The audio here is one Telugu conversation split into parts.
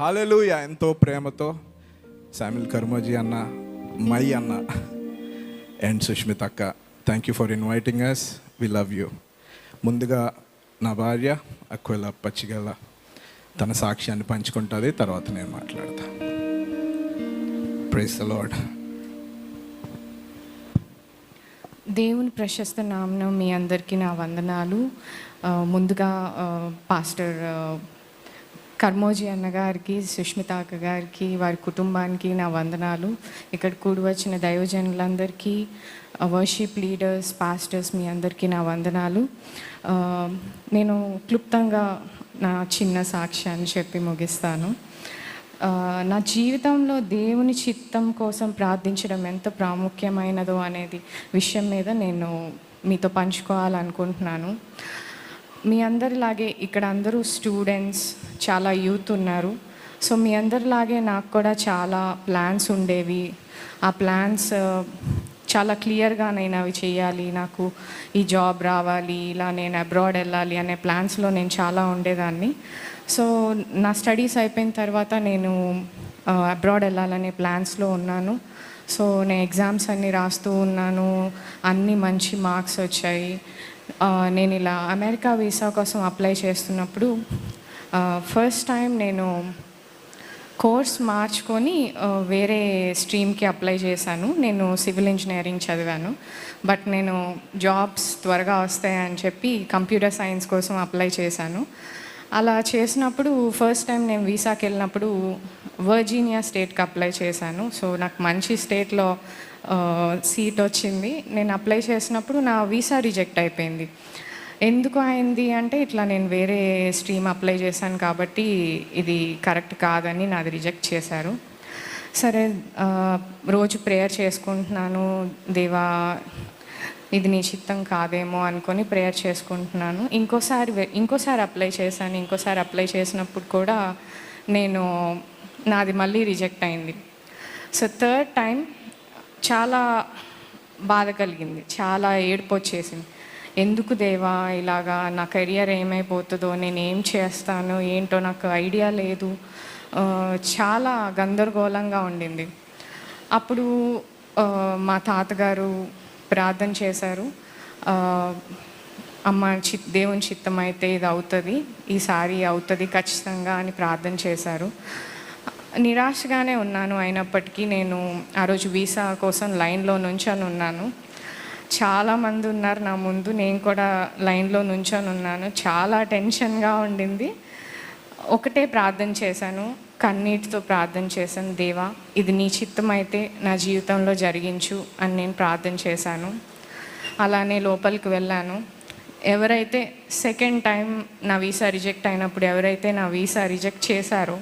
హాలెలుయ. ఎంతో ప్రేమతో శామిల్ కర్మోజీ అన్న మై అన్న అండ్ సుష్మిత అక్క thank you for inviting us we love you ముందుగా నా భార్య అక్వెల పచ్చిగల తన సాక్ష్యాన్ని పంచుకుంటుంది తర్వాత నేను మాట్లాడతా. ప్రైస్ లార్డ్ దేవుని ప్రశస్త నామం మీ అందరికీ నా వందనాలు. ముందుగా పాస్టర్ కర్మోజీ అన్న గారికి సుష్మిత అక్క గారికి వారి కుటుంబానికి నా వందనాలు. ఇక్కడ కూడి వచ్చిన దైవజనులందరికీ వర్షిప్ లీడర్స్ పాస్టర్స్ మీ అందరికీ నా వందనాలు. నేను క్లుప్తంగా నా చిన్న సాక్ష్యాన్ని చెప్పి ముగిస్తాను. నా జీవితంలో దేవుని చిత్తం కోసం ప్రార్థించడం ఎంత ప్రాముఖ్యమైనదో అనేది విషయం మీద నేను మీతో పంచుకోవాలనుకుంటున్నాను. మీ అందరిలాగే ఇక్కడ అందరూ స్టూడెంట్స్ చాలా యూత్ ఉన్నారు. సో మీ అందరిలాగే నాకు కూడా చాలా ప్లాన్స్ ఉండేవి. ఆ ప్లాన్స్ చాలా క్లియర్గా నేను అవి చేయాలి. నాకు ఈ జాబ్ రావాలి ఇలా నేను అబ్రాడ్ వెళ్ళాలి అనే ప్లాన్స్లో నేను చాలా ఉండేదాన్ని. సో నా స్టడీస్ అయిపోయిన తర్వాత నేను అబ్రాడ్ వెళ్ళాలనే ప్లాన్స్లో ఉన్నాను. సో నేను ఎగ్జామ్స్ అన్నీ రాస్తూ ఉన్నాను. అన్ని మంచి మార్క్స్ వచ్చాయి. నేను ఇలా అమెరికా వీసా కోసం అప్లై చేస్తున్నప్పుడు ఫస్ట్ టైం నేను కోర్స్ మార్చుకొని వేరే స్ట్రీమ్కి అప్లై చేశాను. నేను సివిల్ ఇంజనీరింగ్ చదివాను. బట్ నేను జాబ్స్ త్వరగా వస్తాయని చెప్పి కంప్యూటర్ సైన్స్ కోసం అప్లై చేశాను. అలా చేసినప్పుడు ఫస్ట్ టైం నేను వీసాకి వెళ్ళినప్పుడు వర్జీనియా స్టేట్కి అప్లై చేశాను. సో నాకు మంచి స్టేట్లో సీట్ వచ్చింది. నేను అప్లై చేసినప్పుడు నా వీసా రిజెక్ట్ అయిపోయింది. ఎందుకు అయింది అంటే ఇట్లా నేను వేరే స్ట్రీమ్ అప్లై చేశాను కాబట్టి ఇది కరెక్ట్ కాదని నాది రిజెక్ట్ చేశారు. సరే రోజు ప్రేయర్ చేసుకుంటున్నాను. దేవా ఇది నీ చిత్తం కాదేమో అనుకొని ప్రేయర్ చేసుకుంటున్నాను. ఇంకోసారి ఇంకోసారి అప్లై చేశాను. ఇంకోసారి అప్లై చేసినప్పుడు కూడా నేను నాది మళ్ళీ రిజెక్ట్ అయింది. సో థర్డ్ టైం చాలా బాధ కలిగింది. చాలా ఏడుపు వచ్చేసింది. ఎందుకు దేవా ఇలాగా నా కెరియర్ ఏమైపోతుందో నేను ఏం చేస్తాను ఏంటో నాకు ఐడియా లేదు. చాలా గందరగోళంగా ఉండింది. అప్పుడు మా తాతగారు ప్రార్థన చేశారు. అమ్మ చి దేవుని చిత్తం అయితే ఇది అవుతుంది ఈసారి అవుతుంది ఖచ్చితంగా అని ప్రార్థన చేశారు. నిరాశగానే ఉన్నాను అయినప్పటికీ నేను ఆ రోజు వీసా కోసం లైన్లో నుంచొని ఉన్నాను. చాలామంది ఉన్నారు నా ముందు. నేను కూడా లైన్లో నుంచొని ఉన్నాను. చాలా టెన్షన్గా ఉండింది. ఒకటే ప్రార్థన చేశాను. కన్నీటితో ప్రార్థన చేశాను దేవా ఇది నీ చిత్తం అయితే నా జీవితంలో జరిగించు అని నేను ప్రార్థన చేశాను. అలానే లోపలికి వెళ్ళాను. ఎవరైతే సెకండ్ టైం నా వీసా రిజెక్ట్ అయినప్పుడు ఎవరైతే నా వీసా రిజెక్ట్ చేశారో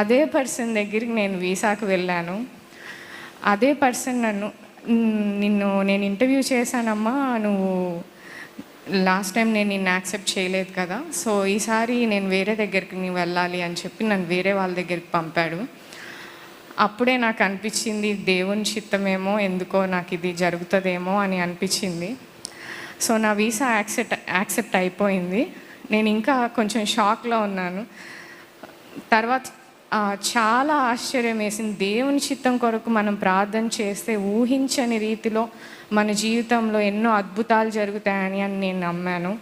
అదే పర్సన్ దగ్గరికి నేను వీసాకు వెళ్ళాను. అదే పర్సన్ నన్ను నిన్ను నేను ఇంటర్వ్యూ చేశానమ్మా నువ్వు లాస్ట్ టైం నేను నిన్ను యాక్సెప్ట్ చేయలేదు కదా. సో ఈసారి నేను వేరే దగ్గరికి నీ వెళ్ళాలి అని చెప్పి నన్ను వేరే వాళ్ళ దగ్గరికి పంపాడు. అప్పుడే నాకు అనిపించింది దేవుని చిత్తమేమో ఎందుకో నాకు ఇది జరుగుతుందేమో అని అనిపించింది. సో నా వీసా యాక్సెప్ట్ యాక్సెప్ట్ అయిపోయింది. నేను ఇంకా కొంచెం షాక్లో ఉన్నాను. తర్వాత చాలా ఆశ్చర్యం వేసింది. దేవుని చిత్తం కొరకు మనం ప్రార్థన చేస్తే ఊహించని రీతిలో మన జీవితంలో ఎన్నో అద్భుతాలు జరుగుతాయని అని నేను నమ్మాను.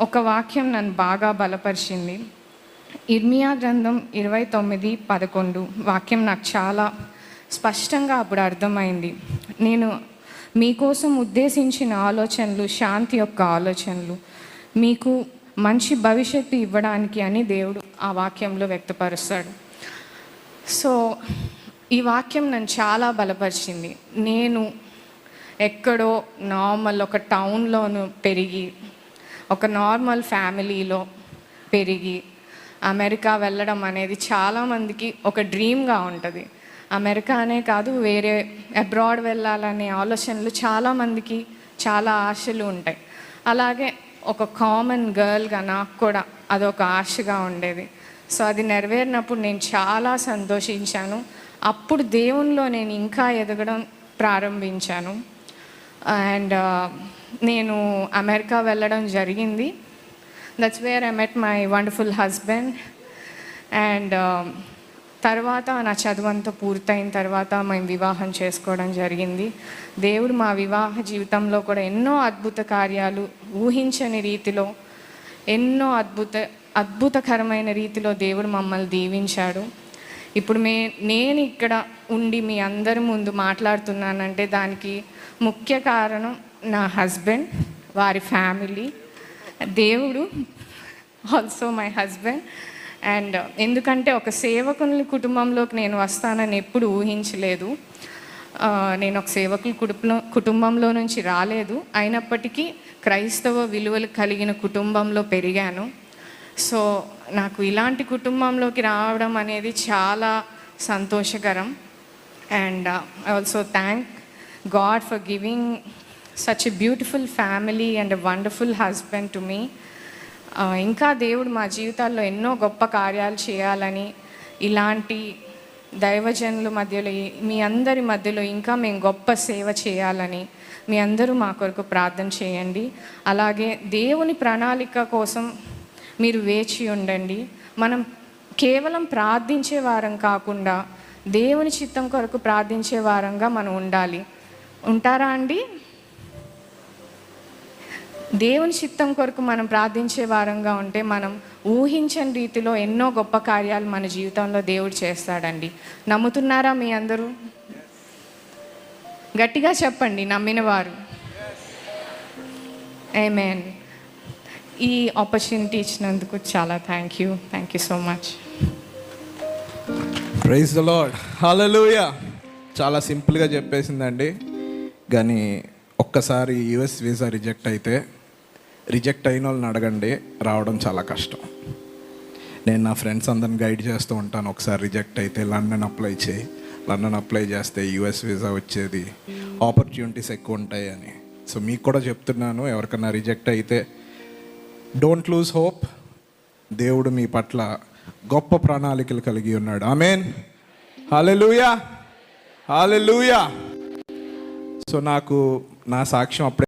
ఒక వాక్యం నన్ను బాగా బలపరిచింది. ఇర్మియా గ్రంథం ఇరవై తొమ్మిది పదకొండు వాక్యం నాకు చాలా స్పష్టంగా అప్పుడు అర్థమైంది. నేను మీకోసం ఉద్దేశించిన ఆలోచనలు శాంతి యొక్క ఆలోచనలు మీకు మంచి భవిష్యత్తు ఇవ్వడానికి అని దేవుడు ఆ వాక్యంలో వ్యక్తపరుస్తాడు. సో ఈ వాక్యం నన్ను చాలా బలపరిచింది. నేను ఎక్కడో నార్మల్ ఒక టౌన్లోను పెరిగి ఒక నార్మల్ ఫ్యామిలీలో పెరిగి అమెరికా వెళ్ళడం అనేది చాలామందికి ఒక డ్రీమ్గా ఉంటుంది. అమెరికా అనే కాదు వేరే అబ్రాడ్ వెళ్ళాలనే ఆలోచనలు చాలామందికి చాలా ఆశలు ఉంటాయి. అలాగే ఒక కామన్ గర్ల్గా నాకు కూడా అదొక ఆశగా ఉండేది. సో అది నెరవేరినప్పుడు నేను చాలా సంతోషించాను. అప్పుడు దేవునిలో నేను ఇంకా ఎదగడం ప్రారంభించాను. అండ్ నేను అమెరికా వెళ్ళడం జరిగింది. That's where I met my wonderful husband and తర్వాత నా చదువు అంతా పూర్తయిన తర్వాత మేము వివాహం చేసుకోవడం జరిగింది. దేవుడు మా వివాహ జీవితంలో కూడా ఎన్నో అద్భుత కార్యాలు ఊహించని రీతిలో ఎన్నో అద్భుత అద్భుతకరమైన రీతిలో దేవుడు మమ్మల్ని దీవించాడు. ఇప్పుడు మే నేను ఇక్కడ ఉండి మీ అందరి ముందు మాట్లాడుతున్నానంటే దానికి ముఖ్య కారణం నా హస్బెండ్ వారి ఫ్యామిలీ. దేవుడు ఆల్సో మై హస్బెండ్ అండ్ ఎందుకంటే ఒక సేవకుని కుటుంబంలోకి నేను వస్తానని ఎప్పుడు ఊహించలేదు. నేను ఒక సేవకుల కుటుంబం కుటుంబంలో నుంచి రాలేదు. అయినప్పటికీ క్రైస్తవ విలువలు కలిగిన కుటుంబంలో పెరిగాను. సో నాకు ఇలాంటి కుటుంబంలోకి రావడం అనేది చాలా సంతోషకరం. And also thank God for giving such a beautiful family and a wonderful husband to me ఇంకా దేవుడు మా జీవితాల్లో ఎన్నో గొప్ప కార్యాలు చేయాలని ఇలాంటి దైవజనుల మధ్యలో మీ అందరి మధ్యలో ఇంకా మేము గొప్ప సేవ చేయాలని మీ అందరూ మా కొరకు ప్రార్థన చేయండి. అలాగే దేవుని ప్రణాళిక కోసం మీరు వేచి ఉండండి. మనం కేవలం ప్రార్థించే వారం కాకుండా దేవుని చిత్తం కొరకు ప్రార్థించే వారంగా మనం ఉండాలి. ఉంటారా అండి? దేవుని చిత్తం కొరకు మనం ప్రార్థించే వారంగా ఉంటే మనం ఊహించని రీతిలో ఎన్నో గొప్ప కార్యాలు మన జీవితంలో దేవుడు చేస్తాడండి. నమ్ముతున్నారా మీ అందరూ? గట్టిగా చెప్పండి నమ్మిన వారు ఏమేన్ ఈ ఆపర్చునిటీ ఇచ్చినందుకు చాలా thank you thank you so much praise the Lord హల్లెలూయ చాలా సింపుల్గా చెప్పేసిందండి. కానీ ఒక్కసారి యుఎస్ వీసా రిజెక్ట్ అయితే రిజెక్ట్ అయిన వాళ్ళని అడగండి రావడం చాలా కష్టం. నేను నా ఫ్రెండ్స్ అందరిని గైడ్ చేస్తూ ఉంటాను ఒకసారి రిజెక్ట్ అయితే లండన్ అప్లై చేయి. లండన్ అప్లై చేస్తే యుఎస్ వీసా వచ్చేది ఆపర్చునిటీస్ ఎక్కువ ఉంటాయి అని. సో మీకు కూడా చెప్తున్నాను ఎవరికన్నా రిజెక్ట్ అయితే డోంట్ లూజ్ హోప్. దేవుడు మీ పట్ల గొప్ప ప్రణాళికలు కలిగి ఉన్నాడు. ఆమెన్. హాలెలుయా హాలెలుయా సో నాకు నా సాక్ష్యం అప్పుడే